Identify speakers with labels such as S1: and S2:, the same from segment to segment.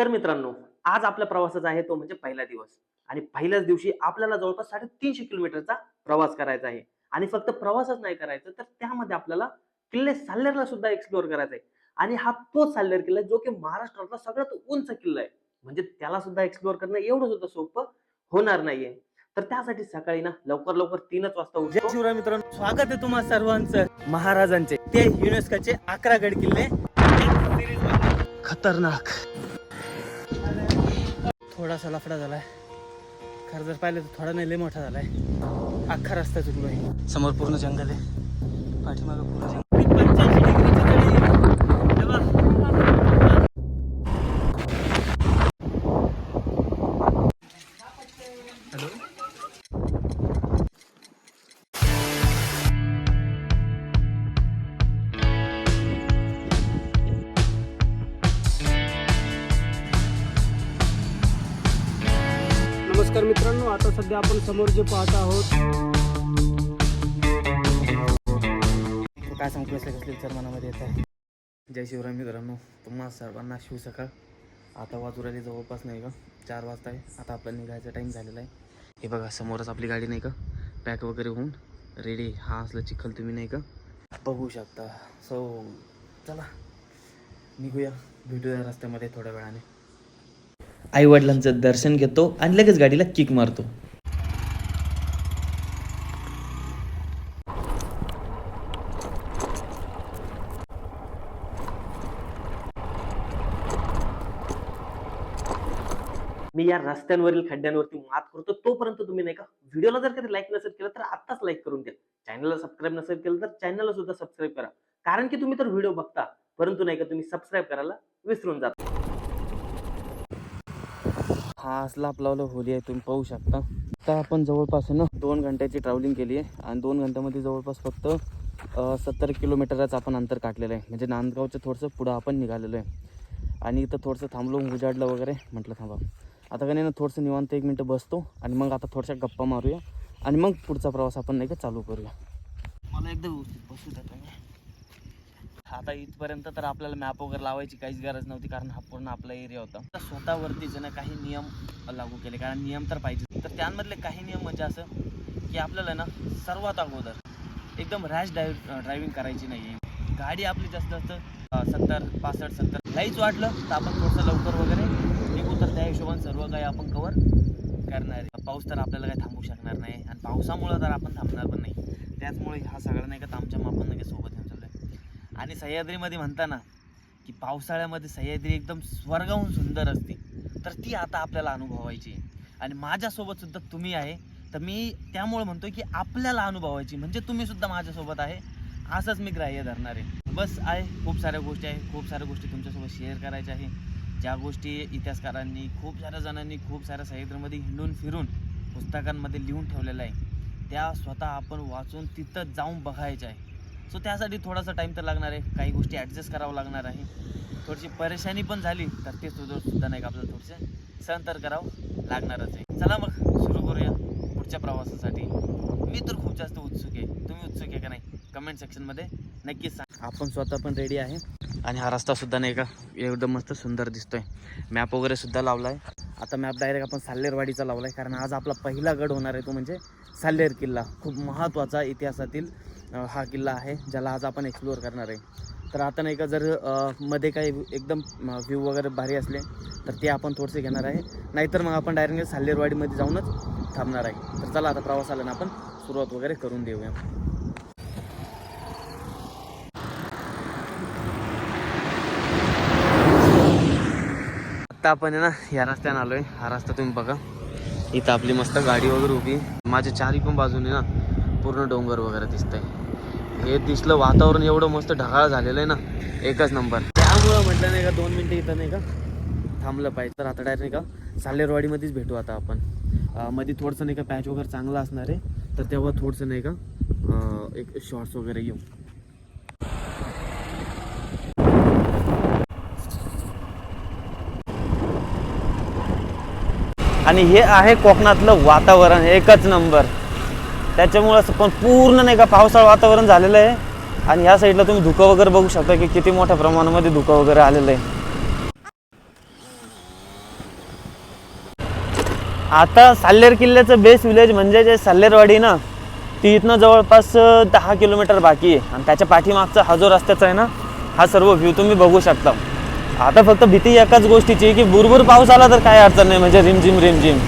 S1: तर मित्रांनो आज आपल्या प्रवासाचा आहे तो म्हणजे पहिला दिवस. आणि पहिल्याच दिवशी आपल्याला जवळपास साडेतीनशे किलोमीटरचा प्रवास करायचा आहे. आणि फक्त प्रवासच नाही करायचा तर त्यामध्ये आपल्याला किल्ले साल्लेरला सुद्धा एक्सप्लोअर करायचा आहे आणि हा तोच साल्लेर किल्ला जो की महाराष्ट्रातला सगळ्यात उंच किल्ला आहे. म्हणजे त्याला सुद्धा एक्सप्लोअर करणं एवढं सुद्धा सोपं होणार नाहीये. तर त्यासाठी सकाळी ना लवकर लवकर तीनच वाजता उठतो.
S2: शिवराय मित्रांनो. स्वागत आहे तुम्हा सर्वांचं महाराजांचे. ते युनेस्कोचे अकरा गड किल्ले. खतरनाक. थोडासा लफडा झालाय. खरं जर पाहिलं तर थोडा नाही लय मोठा झालाय. अख्खा रस्ता चुकलोय. समोर पूर्ण जंगल आहे. पाठीमागं पूर्ण जंगल.
S3: मित्रांनो आता सध्या आपण समोर जे पाहत आहोत
S2: काय सांगतो कसले कसले विचार मनामध्ये येत आहे. जय शिवराय मित्रांनो तुम्हा सर्वांना शिव सकाळ. आता वाजू राहिली जवळपास नाही का? चार वाजता आहे आता आपला निघायचा टाईम झालेला आहे. हे बघा समोरच आपली गाडी नाही का? पॅक वगैरे होऊन रेडी हा असलं चिखल तुम्ही नाही का? बघू शकता. सो चला. निघूया. भेटूया रस्त्यामध्ये थोड्या वेळाने. आईवडिलांचं दर्शन घेतो आणि लगेच गाडीला किक मारतो.
S1: मी या रस्त्यांवरील खड्ड्यांवरती मात करतो. तोपर्यंत तुम्ही नाही का व्हिडिओला जर कधी लाईक नसेल केलं तर आत्ताच लाईक करून द्या. चॅनलला सबस्क्राईब नसेल केलं तर चॅनलला सुद्धा सबस्क्राईब करा. कारण की तुम्ही तर व्हिडिओ बघता परंतु नाही का तुम्ही सबस्क्राईब करायला विसरून जाता.
S2: हा असला आपला होली आहे तुम्ही पाहू शकता. आता आपण जवळपास ना दोन घंट्याची ट्रॅव्हलिंग केली आहे. आणि दोन घंट्यामध्ये जवळपास फक्त सत्तर किलोमीटरच आपण अंतर काढलेलं आहे. म्हणजे नांदगावचं थोडंसं पुढं आपण निघालेलो आहे. आणि इथं थोडंसं थांबलो उजाडलं वगैरे म्हटलं थांबा. आता का नाही ना थोडंसं निवांत एक मिनटं बसतो आणि मग आता थोडशा गप्पा मारूया. आणि मग पुढचा प्रवास आपण नाही का चालू करूया. मला एकदम व्यवस्थित बसू द्या आता इथपर्यंत तर आपल्याला मॅप वगैरे लावायची काहीच गरज नव्हती कारण हा पूर्ण आपला एरिया होता. तर स्वतःवरती जण काही नियम लागू केले कारण नियम तर पाहिजे तर त्यांमधले काही नियम म्हणजे असं की आपल्याला ना सर्वात अगोदर एकदम रॅश ड्राईव्ह ड्रायव्हिंग करायची नाही आहे गाडी आपली जास्त जास्त सत्तर पासष्ट सत्तर. काहीच वाटलं तर आपण थोडंसं लवकर वगैरे निघू तर त्या हिशोबाने सर्व काही आपण कवर करणार आहे. पाऊस तर आपल्याला काही थांबू शकणार नाही आणि पावसामुळं तर आपण थांबणार पण नाही. त्याचमुळे हा सगळा नाही का तामच्या आमच्या नाही सोबत आणि सह्याद्रीमध्ये म्हणताना की पावसाळ्यामध्ये सह्याद्री एकदम स्वर्गाहून सुंदर असते. तर ती आता आपल्याला अनुभवायची आहे. आणि माझ्यासोबत सुद्धा तुम्ही आहे. तर मी त्यामुळे म्हणतो की आपल्याला अनुभवायची म्हणजे तुम्ही सुद्धा माझ्यासोबत आहे. असंच मी ग्राह्य धरणार आहे. बस आहे. खूप साऱ्या गोष्टी आहे. खूप साऱ्या गोष्टी तुमच्यासोबत शेअर करायच्या आहे. ज्या गोष्टी इतिहासकारांनी खूप साऱ्या जणांनी खूप साऱ्या सह्याद्रीमध्ये हिंडून फिरून पुस्तकांमध्ये लिहून ठेवलेलं आहे. त्या स्वतः आपण वाचून तिथं जाऊन बघायच्या आहे. सो त्यासाठी थोडासा टाईम तर लागणार आहे. काही गोष्टी ॲडजस्ट करावं लागणार आहे. थोडीशी परेशानी पण झाली तर ते सुद्धा सुद्धा नाही का आपल्याला थोडेसे सहन तर करावं लागणारच आहे. चला मग सुरू करूया पुढच्या प्रवासासाठी. मी तर खूप जास्त उत्सुक आहे. तुम्ही उत्सुक आहे का नाही? कमेंट सेक्शनमध्ये नक्कीच सांग. आपण स्वतः पण रेडी आहे. आणि हा रस्ता सुद्धा नाही का एकदम मस्त सुंदर दिसतोय. मॅप वगैरे सुद्धा लावला आहे आता मॅप डायरेक्ट आपण साल्लेरवाडीचा लावला आहे कारण आज आपला पहिला गड होणार आहे तो म्हणजे साल्लेर किल्ला. खूप महत्त्वाचा इतिहासातील हा किल्ला आहे ज्याला आज आपण एक्सप्लोअर करणार आहे. तर आता नाही का जर मध्ये काही एकदम व्ह्यू वगैरे भारी असले तर ते आपण थोडेसे घेणार आहे. नाहीतर मग आपण डायरेक्ट म्हणजे साल्लेरवाडीमध्ये जाऊनच थांबणार आहे. तर चला आता प्रवासाला ना आपण सुरुवात वगैरे करून देऊया. आत्ता आपण आहे ना या रस्त्याने आलोय. हा रस्ता तुम्ही बघा. इथं आपली मस्त गाडी वगैरे उभी माझ्या चारी पण बाजूने ना पूर्ण डोंगर वगैरे दिसतंय. हे दिसलं वातावरण एवढं मस्त ढगाळ झालेलं आहे ना एकच नंबर. त्यामुळं म्हटलं नाही का दोन मिनटं इथं नाही का थांबलं पाहिजे. तर आता डायरेक्ट नाही का सालेरवाडीमध्येच भेटू आता आपण. मध्ये थोडंसं नाही का पॅच वगैरे चांगला असणार आहे. तर तेव्हा थोडंसं नाही का एक शॉर्ट्स वगैरे घेऊ. आणि हे आहे कोकणातलं वातावरण एकच नंबर. त्याच्यामुळं असं पण पूर्ण नाही का पावसाळा वातावरण झालेलं आहे. आणि ह्या साईडला तुम्ही धुकं वगैरे बघू शकता की किती मोठ्या प्रमाणामध्ये धुकं वगैरे आलेलं आहे. आता साल्लेर किल्ल्याचं बेस विलेज म्हणजे जे साल्लेरवाडी ना ती इथनं जवळपास दहा किलोमीटर बाकी आहे. आणि त्याच्या पाठीमागचा हा जो रस्त्याचा आहे ना हा सर्व व्ह्यू तुम्ही बघू शकता. आता फक्त भीती एकाच गोष्टीची आहे की भुरभूर पाऊस आला तर काय अडचण नाही. म्हणजे रिमझिम रिमझिम.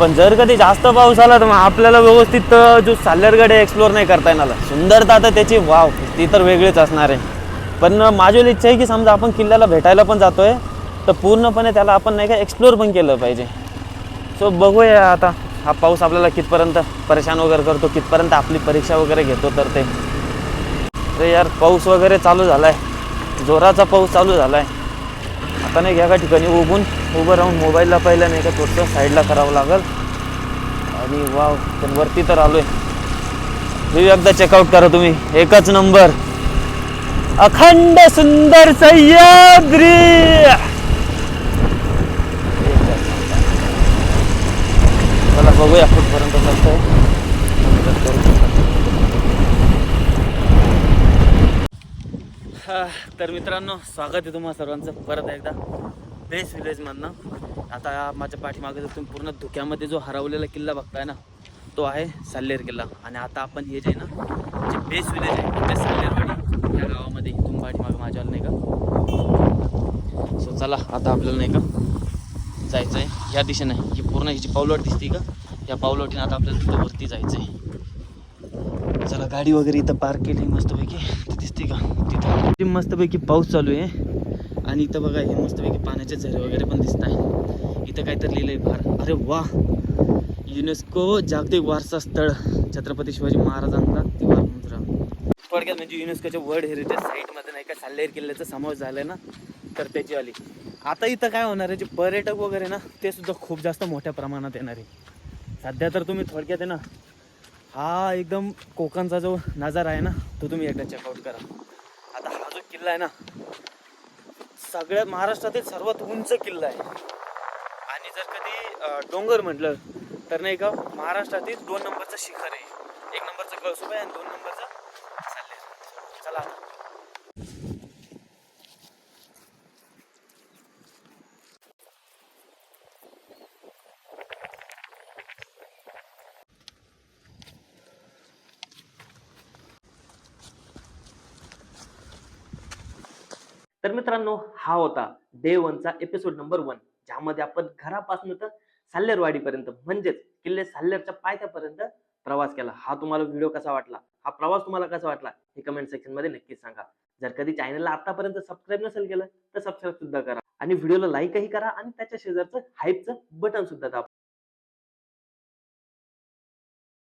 S2: पण जर कधी जास्त पाऊस आला तर मग आपल्याला व्यवस्थित जो साल्लेरगड आहे एक्सप्लोअर नाही करता येणार. सुंदरता तर त्याची वाव ती तर वेगळीच असणार आहे. पण माझी इच्छा आहे की समजा आपण किल्ल्याला भेटायला पण जातोय तर पूर्णपणे त्याला आपण नाही का एक्सप्लोअर पण केलं पाहिजे. सो बघूया आता हा पाऊस आपल्याला कितपर्यंत परेशान वगैरे करतो कितपर्यंत आपली परीक्षा वगैरे घेतो तर ते. अरे यार पाऊस वगैरे चालू झाला आहे जोराचा पाऊस चालू झाला आहे आता नाही एका ठिकाणी उभून उभं राहून मोबाईलला पहिलं नाही का थोडंसं साईडला करावं लागेल. आणि वाव पण वरती तर आलो आहे मी एकदा चेकआउट करा तुम्ही. एकच नंबर अखंड सुंदर सह्याद्री चला बघूया कुठपर्यंत चालतंय हा, तर मित्रांनो स्वागत आहे तुम्हाला सर्वांचं परत एकदा. बेस विलेजमधनं आता माझ्या पाठीमागे जर तुम्ही पूर्ण धुक्यामध्ये जो हरवलेला किल्ला बघताय ना तो आहे साल्लेर किल्ला. आणि आता आपण हे जे आहे ना जे बेस विलेज आहे म्हणजे साल्लेरवाडी या गावामध्ये इथून पाठीमागे माझ्याला नाही का? सो चला आता आपल्याला नाही का जायचं आहे या दिशेने ही पूर्ण हिची पावलट दिसते का? या पावलटीने आता आपल्याला तिथं वरती जायचं आहे चला गाडी वगैरे इथं पार्क केली मस्तपैकी. दिसते का तिथं मस्तपैकी पाऊस चालू आहे. आणि इथं बघा हे मस्तपैकी पाण्याचे झरे वगैरे पण दिसत आहे इथं काहीतरी आहे फार. अरे वा! युनेस्को जागतिक वारसा स्थळ. छत्रपती शिवाजी महाराजांचा तिवार मुद्रा थोडक्यात म्हणजे युनेस्कोच्या वर्ल्ड हेरिटेज साईटमध्ये नाही का साल्लेर किल्ल्याचा समावेश झाला ना तर त्याची आली. आता इथं काय होणार आहे जे पर्यटक वगैरे ना ते सुद्धा खूप जास्त मोठ्या प्रमाणात येणार आहे. सध्या तर तुम्ही थोडक्यात आहे ना हा एकदम कोकणचा जो नजारा आहे ना तो तुम्ही एकदा चेकआउट करा. आता हा जो किल्ला आहे ना सगळ्यात महाराष्ट्रातील सर्वात उंच किल्ला आहे. आणि जर कधी डोंगर म्हटलं तर नाही का महाराष्ट्रातील दोन नंबरचं शिखर आहे. एक नंबरचं कळसुब आहे आणि दोन नंबरचं
S1: तर मित्रांनो हा होता डे वनचा एपिसोड नंबर वन ज्यामध्ये आपण घरापासून तर साल्लेरवाडीपर्यंत म्हणजेच किल्ले साल्लेरच्या पायथ्यापर्यंत प्रवास केला. हा तुम्हाला व्हिडिओ कसा वाटला? हा प्रवास तुम्हाला कसा वाटला? हे कमेंट सेक्शनमध्ये नक्कीच सांगा. जर कधी चॅनलला आतापर्यंत सबस्क्राईब नसेल केलं तर सबस्क्राईब सुद्धा करा. आणि व्हिडिओला लाईकही करा आणि त्याच्या शेजारचं हाईपचं बटन सुद्धा दाबा.